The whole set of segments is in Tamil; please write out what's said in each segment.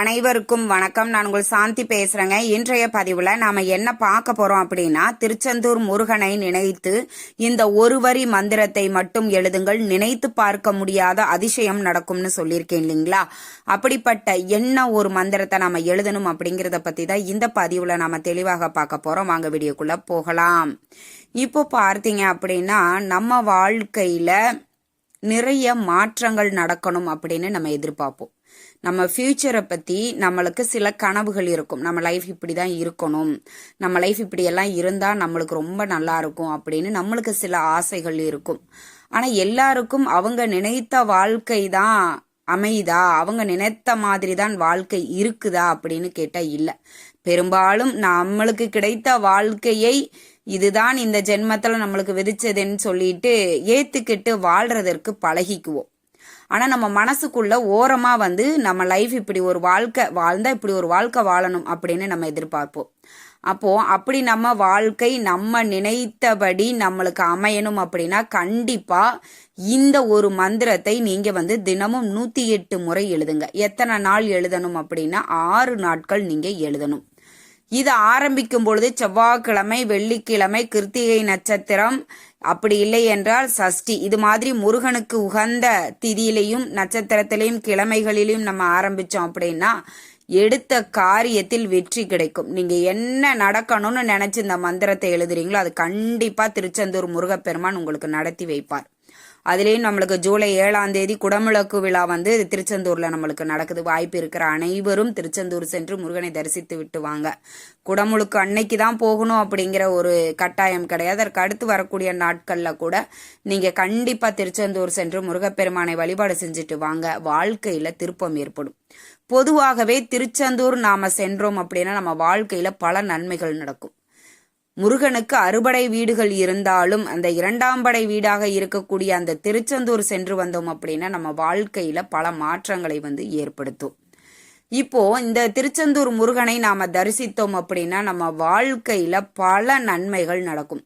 அனைவருக்கும் வணக்கம். நான் உங்கள் சாந்தி பேசுறேங்க. இன்றைய பதிவுல நாம என்ன பார்க்க போறோம் அப்படின்னா திருச்செந்தூர் முருகனை நினைத்து இந்த ஒரு வரி மந்திரத்தை மட்டும் எழுதுங்கள். நினைத்து பார்க்க முடியாத அதிசயம் நடக்கும்னு சொல்லியிருக்கேன் இல்லைங்களா? அப்படிப்பட்ட என்ன ஒரு மந்திரத்தை நாம எழுதணும் அப்படிங்கறத பத்தி தான் இந்த பதிவுல நாம தெளிவாக பார்க்க போறோம். வாங்க வீடியோக்குள்ள போகலாம். இப்போ பார்த்தீங்க அப்படின்னா நம்ம வாழ்க்கையில நிறைய மாற்றங்கள் நடக்கணும் அப்படின்னு நம்ம எதிர்பார்ப்போம். நம்ம ஃப்யூச்சரை பற்றி நம்மளுக்கு சில கனவுகள் இருக்கும். நம்ம லைஃப் இப்படி தான் இருக்கணும். நம்ம லைஃப் இப்படியெல்லாம் இருந்தால் நம்மளுக்கு ரொம்ப நல்லா இருக்கும் அப்படின்னு நம்மளுக்கு சில ஆசைகள் இருக்கும். ஆனால் எல்லாருக்கும் அவங்க நினைத்த வாழ்க்கை தான் அமையுதா? அவங்க நினைத்த மாதிரி தான் வாழ்க்கை இருக்குதா அப்படின்னு கேட்டால் இல்லை. பெரும்பாலும் நம்மளுக்கு கிடைத்த வாழ்க்கையை இதுதான் இந்த ஜென்மத்தில் நம்மளுக்கு விதிச்சதுன்னு சொல்லிட்டு ஏத்துக்கிட்டு வாழ்றதற்கு பழகிக்குவோம். ஆனா நம்ம மனசுக்குள்ள ஓரமா வந்து நம்ம லைஃப் இப்படி ஒரு வாழ்க்கை வாழ்ந்தா இப்படி ஒரு வாழ்க்கை வாழணும் அப்படின்னு நம்ம எதிர்பார்ப்போம். அப்போ அப்படி நம்ம வாழ்க்கை நம்ம நினைத்தபடி நம்மளுக்கு அமையணும் அப்படின்னா கண்டிப்பா இந்த ஒரு மந்திரத்தை நீங்க வந்து தினமும் நூத்தி எட்டு முறை எழுதுங்க. எத்தனை நாள் எழுதணும் அப்படின்னா ஆறு நாட்கள் நீங்க எழுதணும். இது ஆரம்பிக்கும் பொழுது செவ்வாய்க்கிழமை வெள்ளிக்கிழமை கிருத்திகை நட்சத்திரம் அப்படி இல்லை என்றால் சஷ்டி. இது மாதிரி முருகனுக்கு உகந்த திதியிலையும் நட்சத்திரத்திலையும் கிழமைகளிலையும் நம்ம ஆரம்பிச்சோம் அப்படின்னா எடுத்த காரியத்தில் வெற்றி கிடைக்கும். நீங்க என்ன நடக்கணும்னு நினைச்சு இந்த மந்திரத்தை எழுதுறீங்களோ அது கண்டிப்பா திருச்செந்தூர் முருகப்பெருமான் உங்களுக்கு நடத்தி வைப்பார். அதுலேயும் நம்மளுக்கு ஜூலை ஏழாம் தேதி குடமுழக்கு விழா வந்து திருச்செந்தூர்ல நம்மளுக்கு நடக்குது. வாய்ப்பு இருக்கிற அனைவரும் திருச்செந்தூர் சென்று முருகனை தரிசித்து விட்டு வாங்க. குடமுழுக்கு அன்னைக்கு தான் போகணும் அப்படிங்கிற ஒரு கட்டாயம் கிடையாது. அதற்கு அடுத்து வரக்கூடிய நாட்கள்ல கூட நீங்க கண்டிப்பா திருச்செந்தூர் சென்று முருகப்பெருமானை வழிபாடு செஞ்சுட்டு வாங்க. வாழ்க்கையில திருப்பம் ஏற்படும். பொதுவாகவே திருச்செந்தூர் நாம சென்றோம் அப்படின்னா நம்ம வாழ்க்கையில பல நன்மைகள் நடக்கும். முருகனுக்கு அறுபடை வீடுகள் இருந்தாலும் அந்த இரண்டாம் படை வீடாக இருக்கக்கூடிய அந்த திருச்செந்தூர் சென்று வந்தோம் அப்படின்னா நம்ம வாழ்க்கையில பல மாற்றங்களை வந்து ஏற்படுத்தும். இப்போ இந்த திருச்செந்தூர் முருகனை நாம தரிசித்தோம் அப்படின்னா நம்ம வாழ்க்கையில பல நன்மைகள் நடக்கும்.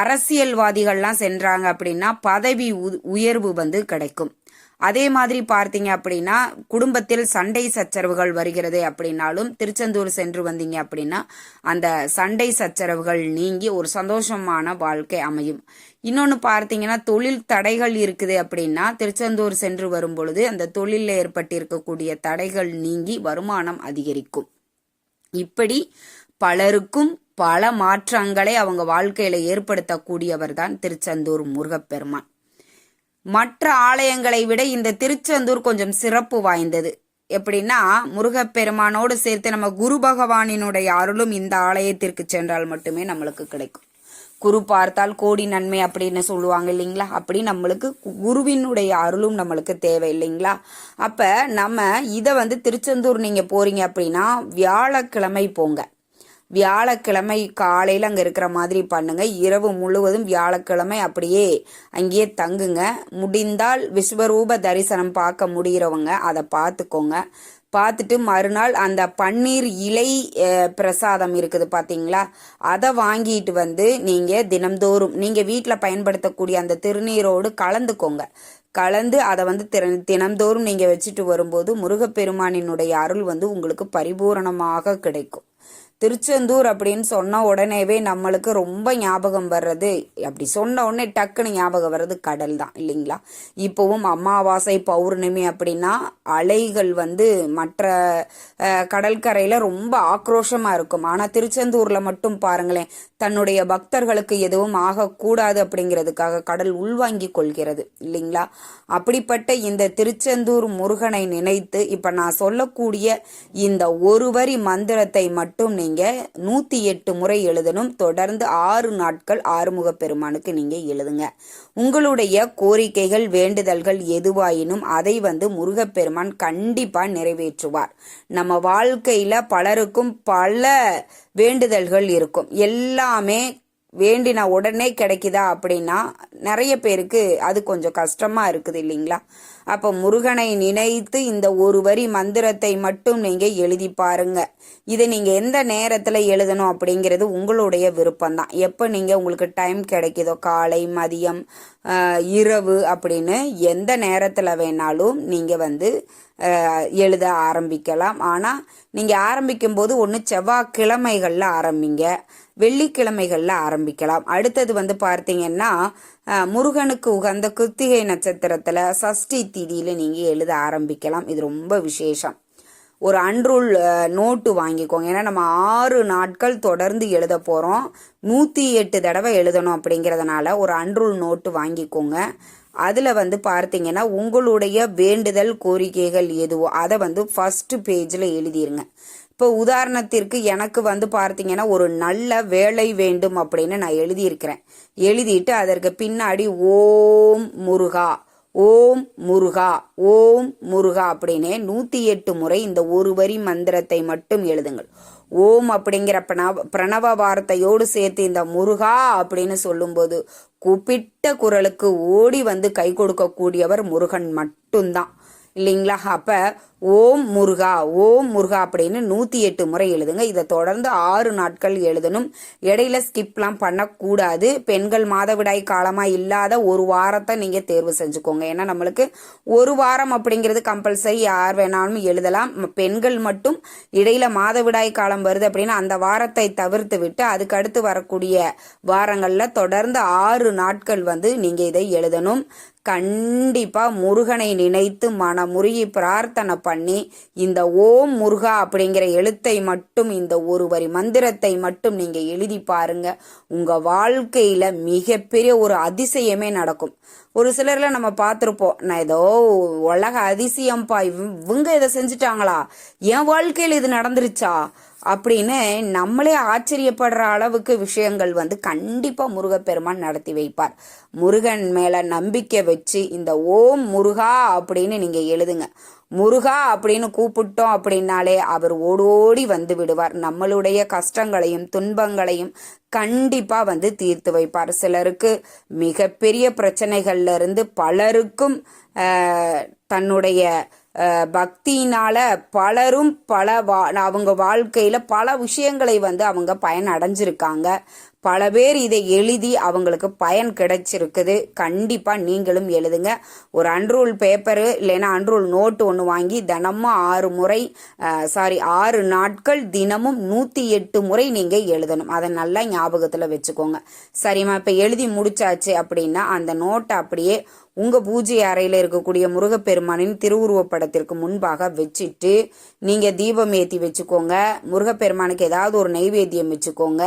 அரசியல்வாதிகள்லாம் சென்றாங்க அப்படின்னா பதவி உயர்வு வந்து கிடைக்கும். அதே மாதிரி பார்த்தீங்க அப்படின்னா குடும்பத்தில் சண்டை சச்சரவுகள் வருகிறது அப்படின்னாலும் திருச்செந்தூர் சென்று வந்தீங்க அப்படின்னா அந்த சண்டை சச்சரவுகள் நீங்கி ஒரு சந்தோஷமான வாழ்க்கை அமையும். இன்னொன்று பார்த்தீங்கன்னா தொழில் தடைகள் இருக்குது அப்படின்னா திருச்செந்தூர் சென்று வரும் பொழுது அந்த தொழிலில் ஏற்பட்டிருக்கக்கூடிய தடைகள் நீங்கி வருமானம் அதிகரிக்கும். இப்படி பலருக்கும் பல மாற்றங்களை அவங்க வாழ்க்கையில ஏற்படுத்தக்கூடியவர் தான் திருச்செந்தூர் முருகப்பெருமான். மற்ற ஆலயங்களை விட இந்த திருச்செந்தூர் கொஞ்சம் சிறப்பு வாய்ந்தது. எப்படின்னா முருகப்பெருமானோடு சேர்த்து நம்ம குரு பகவானினுடைய அருளும் இந்த ஆலயத்திற்கு சென்றால் மட்டுமே நம்மளுக்கு கிடைக்கும். குரு பார்த்தால் கோடி நன்மை அப்படின்னு சொல்லுவாங்க இல்லைங்களா? அப்படி நம்மளுக்கு குருவினுடைய அருளும் நம்மளுக்கு தேவை இல்லைங்களா? அப்ப நம்ம இதை வந்து திருச்செந்தூர் நீங்க போறீங்க அப்படின்னா வியாழக்கிழமை போங்க. வியாழக்கிழமை காலையில் அங்கே இருக்கிற மாதிரி பண்ணுங்க. இரவு முழுவதும் வியாழக்கிழமை அப்படியே அங்கேயே தங்குங்க. முடிந்தால் விஸ்வரூப தரிசனம் பார்க்க முடிகிறவங்க அதை பார்த்துக்கோங்க. பார்த்துட்டு மறுநாள் அந்த பன்னீர் இலை பிரசாதம் இருக்குது பார்த்தீங்களா? அதை வாங்கிட்டு வந்து நீங்கள் தினம்தோறும் நீங்கள் வீட்டில் பயன்படுத்தக்கூடிய அந்த திருநீரோடு கலந்துக்கோங்க. கலந்து அதை வந்து தினம்தோறும் நீங்கள் வச்சுட்டு வரும்போது முருகப்பெருமானினுடைய அருள் வந்து உங்களுக்கு பரிபூரணமாக கிடைக்கும். திருச்செந்தூர் அப்படின்னு சொன்ன உடனேவே நம்மளுக்கு ரொம்ப ஞாபகம் வர்றது அப்படி சொன்ன உடனே டக்குன்னு ஞாபகம் வர்றது கடல் தான் இல்லைங்களா? இப்போவும் அமாவாசை பௌர்ணமி அப்படின்னா அலைகள் வந்து மற்ற கடற்கரையில் ரொம்ப ஆக்ரோஷமாக இருக்கும். ஆனால் திருச்செந்தூரில் மட்டும் பாருங்களேன் தன்னுடைய பக்தர்களுக்கு எதுவும் ஆகக்கூடாது அப்படிங்கிறதுக்காக கடல் உள்வாங்கி கொள்கிறது இல்லைங்களா? அப்படிப்பட்ட இந்த திருச்செந்தூர் முருகனை நினைத்து இப்போ நான் சொல்லக்கூடிய இந்த ஒரு வரி மந்திரத்தை மட்டும் நீங்க நூத்தி எட்டு முறை எழுதணும். தொடர்ந்து ஆறு நாட்கள் ஆறுமுக பெருமானுக்கு நீங்க எழுதுங்க. உங்களுடைய கோரிக்கைகள் வேண்டுதல்கள் எதுவாயினும் அதை வந்து முருகப்பெருமான் கண்டிப்பா நிறைவேற்றுவார். நம்ம வாழ்க்கையில பலருக்கும் பல வேண்டுதல்கள் இருக்கும். எல்லாமே வேண்டின உடனே கிடைக்குதா அப்படின்னா நிறைய பேருக்கு அது கொஞ்சம் கஷ்டமா இருக்குது இல்லைங்களா? அப்போ முருகனை நினைத்து இந்த ஒரு வரி மந்திரத்தை மட்டும் நீங்கள் எழுதி பாருங்க. இதை நீங்கள் எந்த நேரத்தில் எழுதணும் அப்படிங்கிறது உங்களுடைய விருப்பம் தான் எப்போ நீங்கள் உங்களுக்கு டைம் கிடைக்குதோ காலை மதியம் இரவு அப்படின்னு எந்த நேரத்தில் வேணாலும் நீங்கள் வந்து எழுத ஆரம்பிக்கலாம். ஆனால் நீங்கள் ஆரம்பிக்கும் போது ஒன்று செவ்வாய்க்கிழமைகளில் ஆரம்பிங்க வெள்ளிக்கிழமைகளில் ஆரம்பிக்கலாம். அடுத்தது வந்து பார்த்தீங்கன்னா முருகனுக்கு உகந்த கிருத்திகை நட்சத்திரத்தில் சஷ்டி திதியில் நீங்கள் எழுத ஆரம்பிக்கலாம். இது ரொம்ப விசேஷம். ஒரு அன்றுள் நோட்டு வாங்கிக்கோங்க. ஏன்னா நம்ம ஆறு நாட்கள் தொடர்ந்து எழுத போகிறோம் நூற்றி எட்டு தடவை எழுதணும் அப்படிங்கிறதுனால ஒரு அன்றுள் நோட்டு வாங்கிக்கோங்க. அதில் வந்து பார்த்தீங்கன்னா உங்களுடைய வேண்டுதல் கோரிக்கைகள் எதுவோ அதை வந்து ஃபஸ்ட்டு பேஜில் எழுதிருங்க. இப்போ உதாரணத்திற்கு எனக்கு வந்து பார்த்தீங்கன்னா ஒரு நல்ல வேலை வேண்டும் அப்படின்னு நான் எழுதியிருக்கிறேன். எழுதிட்டு அதற்கு பின்னாடி ஓம் முருகா ஓம் முருகா ஓம் முருகா அப்படின்னு நூற்றி எட்டு முறை இந்த ஒரு வரி மந்திரத்தை மட்டும் எழுதுங்கள். ஓம் அப்படிங்கிற பிரணவ பிரணவ வார்த்தையோடு சேர்த்து இந்த முருகா அப்படின்னு சொல்லும்போது கூப்பிட்ட குரலுக்கு ஓடி வந்து கை கொடுக்கக்கூடியவர் முருகன் மட்டும்தான். இல்லைங்களா? அப்போ ஓம் முருகா ஓம் முருகா அப்படின்னு நூற்றி எட்டு முறை எழுதுங்க. இதை தொடர்ந்து ஆறு நாட்கள் எழுதணும். இடையில ஸ்கிப்லாம் பண்ணக்கூடாது. பெண்கள் மாதவிடாய் காலமாக இல்லாத ஒரு வாரத்தை நீங்கள் தேர்வு செஞ்சுக்கோங்க. ஏன்னா நம்மளுக்கு ஒரு வாரம் அப்படிங்கிறது கம்பல்சரி யார் வேணாலும் எழுதலாம். பெண்கள் மட்டும் இடையில மாதவிடாய் காலம் வருது அப்படின்னா அந்த வாரத்தை தவிர்த்து விட்டு அதுக்கு அடுத்து வரக்கூடிய வாரங்களில் தொடர்ந்து ஆறு நாட்கள் வந்து நீங்கள் இதை எழுதணும். கண்டிப்பாக முருகனை நினைத்து மனமுருகி பிரார்த்தனை பண்ணி இந்த ஓம் முருகா அப்படிங்கிற எழுத்தை மட்டும் இந்த ஒரு வரி மந்திரத்தை மட்டும் நீங்கள் எழுதி பாருங்க. உங்கள் வாழ்க்கையில் மிகப்பெரிய ஒரு அதிசயமே நடக்கும். ஒரு சிலர்ல நம்ம பார்த்துருப்போம் நான் ஏதோ உலக அதிசயம்ப்பா இவங்க இதை செஞ்சுட்டாங்களா? என் வாழ்க்கையில் இது நடந்துருச்சா? அப்படின்னு நம்மளே ஆச்சரியப்படுற அளவுக்கு விஷயங்கள் வந்து கண்டிப்பாக முருகப்பெருமான் நடத்தி வைப்பார். முருகன் மேலே நம்பிக்கை வச்சு இந்த ஓம் முருகா அப்படின்னு நீங்கள் எழுதுங்க. முருகா அப்படின்னு கூப்பிட்டோம் அப்படின்னாலே அவர் ஓடோடி வந்து விடுவார். நம்மளுடைய கஷ்டங்களையும் துன்பங்களையும் கண்டிப்பா வந்து தீர்த்து வைப்பார் சிலருக்கு. மிகப்பெரிய பிரச்சனைகள்ல இருந்து பலருக்கும் தன்னுடைய பக்தியினால பலரும் பல வா அவங்க வாழ்க்கையில பல விஷயங்களை வந்து அவங்க பயன் அடைஞ்சிருக்காங்க பல பேர் இதை எழுதி அவங்களுக்கு பயன் கிடைச்சிருக்குது. கண்டிப்பாக நீங்களும் எழுதுங்க. ஒரு அன்ரூல் பேப்பரு இல்லைன்னா அன்ரூல் நோட்டு ஒன்று வாங்கி தினமும் ஆறு முறை சாரி ஆறு நாட்கள் தினமும் நூற்றி எட்டு முறை நீங்கள் எழுதணும். அதை நல்லா ஞாபகத்தில் வச்சுக்கோங்க. சரிம்மா இப்போ எழுதி முடிச்சாச்சு அப்படின்னா அந்த நோட்டை அப்படியே உங்கள் பூஜை அறையில் இருக்கக்கூடிய முருகப்பெருமானின் திருவுருவப்படத்திற்கு முன்பாக வச்சுட்டு நீங்கள் தீபம் ஏற்றி வச்சுக்கோங்க. முருகப்பெருமானுக்கு ஏதாவது ஒரு நைவேத்தியம் வச்சுக்கோங்க.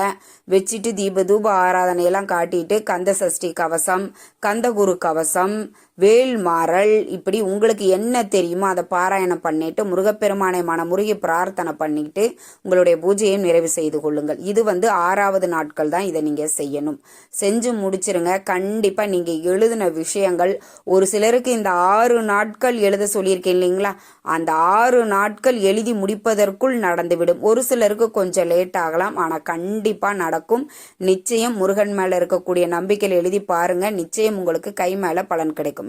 வச்சுட்டு தீப தூப ஆராதனையெல்லாம் காட்டிட்டு கந்த சஷ்டி கவசம் கந்தகுரு கவசம் வேல்மாறல் இப்படி உங்களுக்கு என்ன தெரியுமோ அதை பாராயணம் பண்ணிட்டு முருகப்பெருமானை மனமுருகி பிரார்த்தனை பண்ணிட்டு உங்களுடைய பூஜையை நிறைவு செய்து கொள்ளுங்கள். இது வந்து ஆறாவது நாட்கள் தான் இதை நீங்க செய்யணும். செஞ்சு முடிச்சிருங்க. கண்டிப்பா நீங்க எழுதின விஷயங்கள் ஒரு சிலருக்கு இந்த ஆறு நாட்கள் எழுத சொல்லியிருக்கேன் இல்லைங்களா? அந்த ஆறு நாட்கள் எழுதி முடிப்பதற்குள் நடந்துவிடும். ஒரு சிலருக்கு கொஞ்சம் லேட் ஆகலாம் ஆனா கண்டிப்பா நடக்கும். நிச்சயம் முருகன் மேல இருக்கக்கூடிய நம்பிக்கையில் எழுதி பாருங்க. நிச்சயம் உங்களுக்கு கை மேல பலன் கிடைக்கும்.